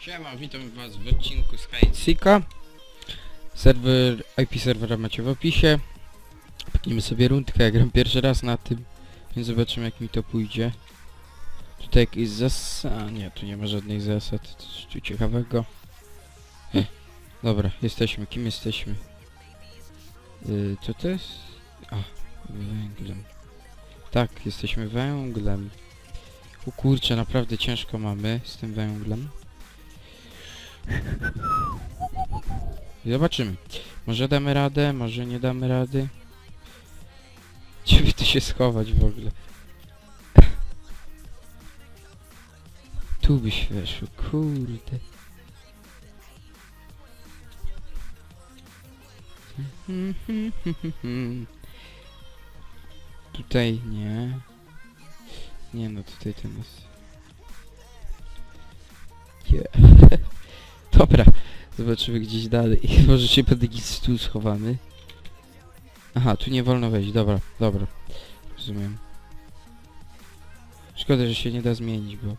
Siema, witam was w odcinku z Serwer, IP serwera macie w opisie. Pykniemy sobie rundkę, ja gram pierwszy raz na tym, więc zobaczymy jak mi to pójdzie. Tutaj jakieś zas... A nie, tu nie ma żadnych zasad, coś tu ciekawego. Eh. Dobra, jesteśmy, kim jesteśmy? Yy, co to jest? A, węglem. Tak, jesteśmy węglem. O kurczę, naprawdę ciężko mamy z tym węglem. Zobaczymy. Może damy radę, może nie damy rady. Gdzie by tu się schować w ogóle? Tu byś weszło, kurde. Tutaj nie. Nie no, tutaj ten jest. Yeah. Dobra, zobaczymy gdzieś dalej. Może się pod jakiś stół schowamy. Aha, tu nie wolno wejść, dobra, dobra. Rozumiem. Szkoda, że się nie da zmienić, bo...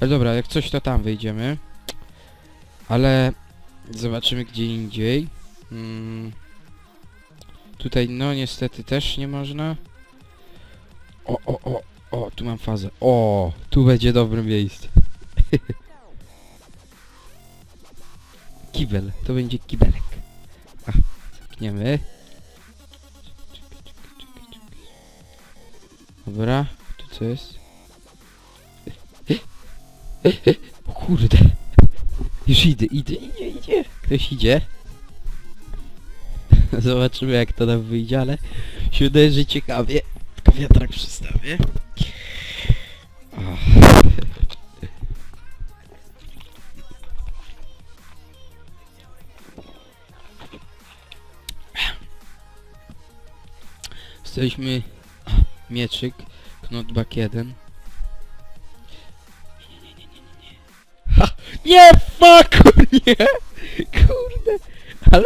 Ale dobra, jak coś to tam wyjdziemy. Ale... Zobaczymy gdzie indziej. Mm. Tutaj no niestety też nie można. O, o, o, o, tu mam fazę. O, tu będzie dobre miejsce. Kibel, to będzie kibelek. A, zamkniemy. Dobra, tu co jest? O kurde. Już idę, idę, idzie, idzie. Ktoś idzie. Zobaczymy jak to nam wyjdzie, ale się że ciekawie. Tylko wiatrak przystawię. Jesteśmy mieczyk, knotback 1. Nie, nie, nie, nie, nie, nie. Ha! Nie, fuck! Nie! Kurde! Ale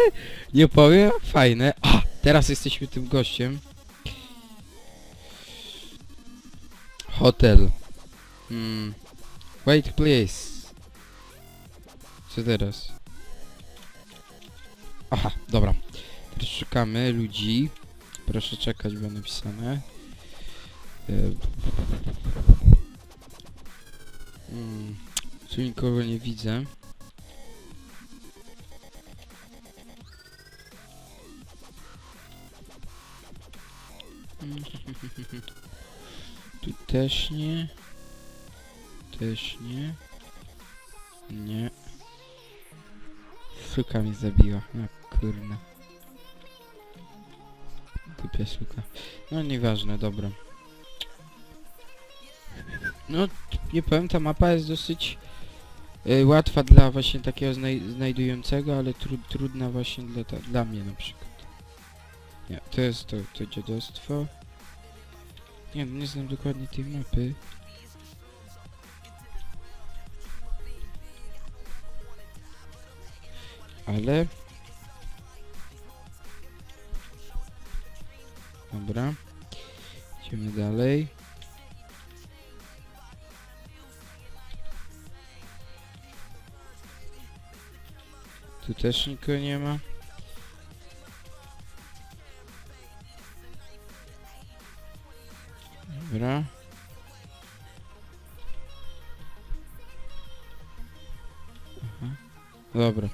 nie powiem, fajne. A! Teraz jesteśmy tym gościem. Hotel. Hmm. Wait, please. Co teraz? Aha, dobra. Teraz szukamy ludzi. Proszę czekać, było napisane. E, Mm, tu nikogo nie widzę. Tu też nie. Też nie. Nie. Suka mi zabiła. No kurna. Głupia suka. No nieważne, dobra. No, nie powiem, ta mapa jest dosyć y, łatwa dla właśnie takiego znaj znajdującego, ale tru trudna właśnie dla, dla mnie na przykład. Nie, to jest to, to dziadostwo. Nie, nie znam dokładnie tej mapy. Ale... Dobra. Idziemy dalej. Tu też nikogo nie ma. Dobra.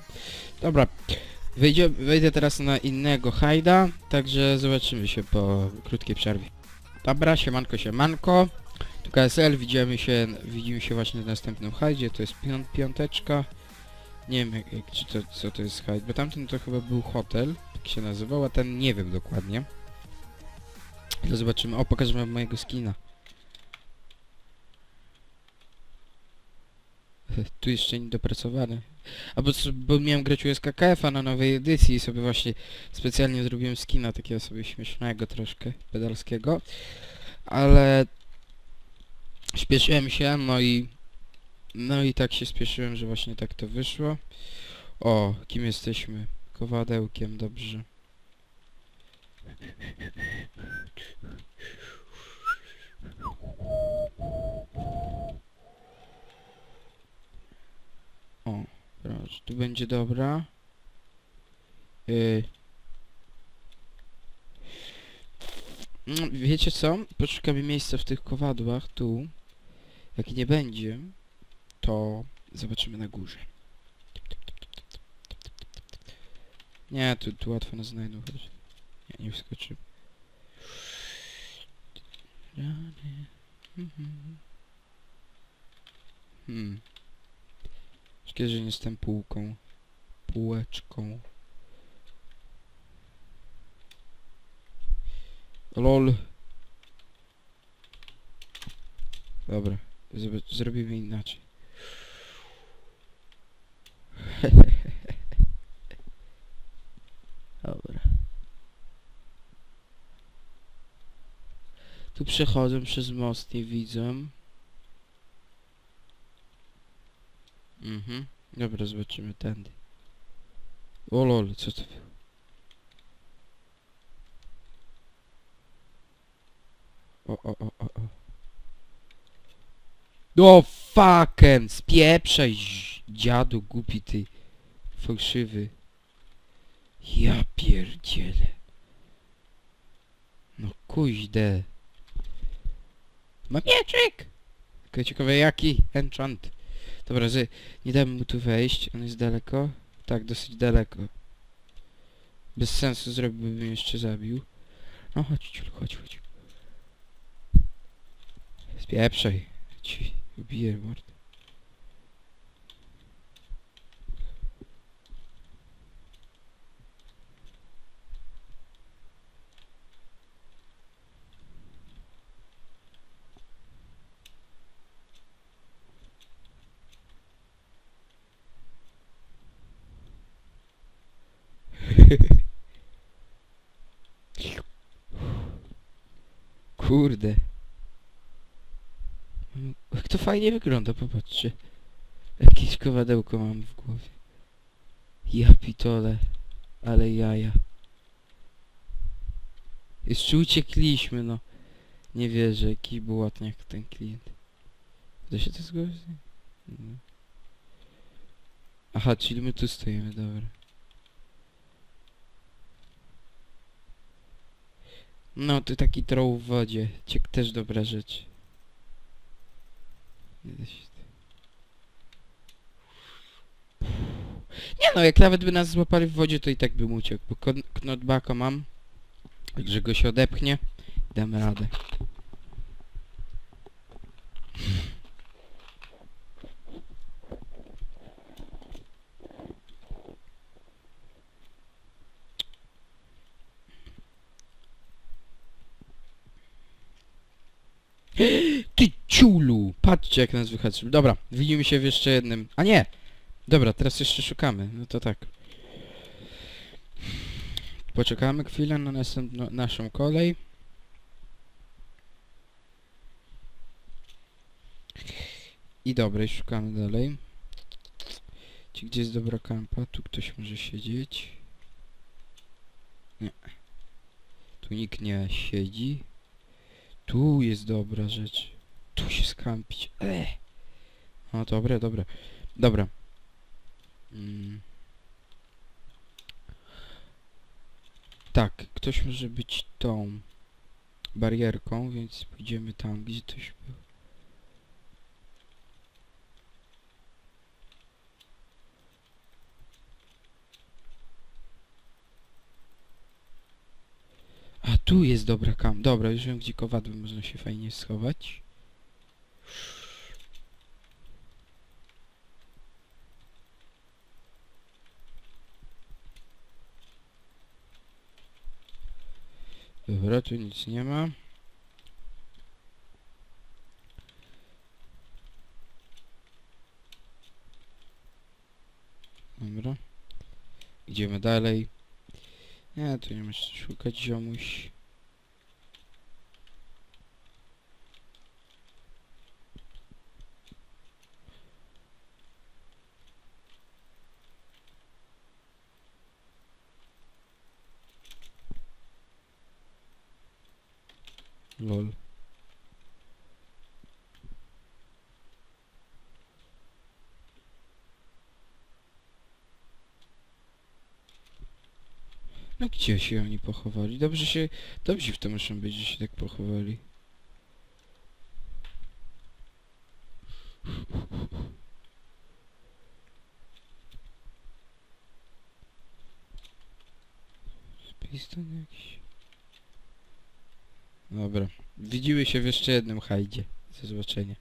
Dobra. Wejdzie, wejdę teraz na innego hajda, także zobaczymy się po krótkiej przerwie. Dobra, siemanko, siemanko. Tu KSL, widzimy się, widzimy się właśnie w następnym hajdzie, to jest piąt, piąteczka. Nie wiem, jak, jak, czy to, co to jest hajd, bo tamten to chyba był hotel, tak się nazywał, a ten nie wiem dokładnie. Ale zobaczymy. O, pokażę wam mojego skina. Tu jeszcze niedopracowany. A bo, bo miałem grać u SKKF-a na nowej edycji i sobie właśnie specjalnie zrobiłem skina takiego sobie śmiesznego troszkę, pedalskiego. Ale śpieszyłem się, no i no i tak się spieszyłem, że właśnie tak to wyszło. O, kim jesteśmy? Kowadełkiem, dobrze. Tu będzie dobra. Yy. Wiecie co? Poszukamy miejsca w tych kowadłach tu. Jak nie będzie, to zobaczymy na górze. Nie, tu, tu łatwo nas znajdą. Chodź. Nie, nie wskoczymy. Hmm. Szkoda, że nie jestem półką. Półeczką. LOL. Dobra, zrobimy inaczej. Dobra. Tu przechodzę przez most, nie widzę. Mhm. Dobra, zobaczymy tędy. O lol, co to? O, o, o, o, o. O, fucking! Spieprzaj, dziadu głupi ty. Fałszywy. Ja pierdzielę. No kuźde. Mam mieczyk! Tylko ciekawe jaki enchant. Dobra, że nie damy mu tu wejść. On jest daleko? Tak, dosyć daleko. Bez sensu zrobiłbym jeszcze zabił. No chodź, ciulu, chodź, chodź. Spieprzaj. Ci ubiję mordę. Kurde. Jak to fajnie wygląda, popatrzcie. Jakieś kowadełko mam w głowie. Ja pitole. Ale jaja. Jeszcze uciekliśmy, no. Nie wierzę, jaki błotniak ten klient. Da się to zgodzić? Aha, czyli my tu stoimy, dobra. No, ty taki troll w wodzie. Ciek też dobra rzecz. Nie da się... Nie no, jak nawet by nas złapali w wodzie, to i tak bym uciekł, bo knotbacka mam. Także go się odepchnie. Damy radę. Ty ciulu! Patrzcie jak nas wychodzi. Dobra, widzimy się w jeszcze jednym. A nie! Dobra, teraz jeszcze szukamy. No to tak. Poczekamy chwilę na następną naszą kolej. I dobra, szukamy dalej. Ci gdzie jest dobra kampa? Tu ktoś może siedzieć. Nie. Tu nikt nie siedzi. Tu jest dobra rzecz. Tu się skampić. Ech. No dobre, dobre. Dobra. Mm. Tak, ktoś może być tą barierką, więc pójdziemy tam, gdzie ktoś był. A tu jest dobra kam. Dobra, już wiem gdzie kowadły można się fajnie schować. Dobra, tu nic nie ma. Dobra. Idziemy dalej. Nie, tu nie masz co szukać ziomuś. Lol. No gdzie się oni pochowali? Dobrze się... Dobrze w tym muszą być, że się tak pochowali. Piston jakiś... Dobra. Widzimy się w jeszcze jednym hajdzie. Do zobaczenia.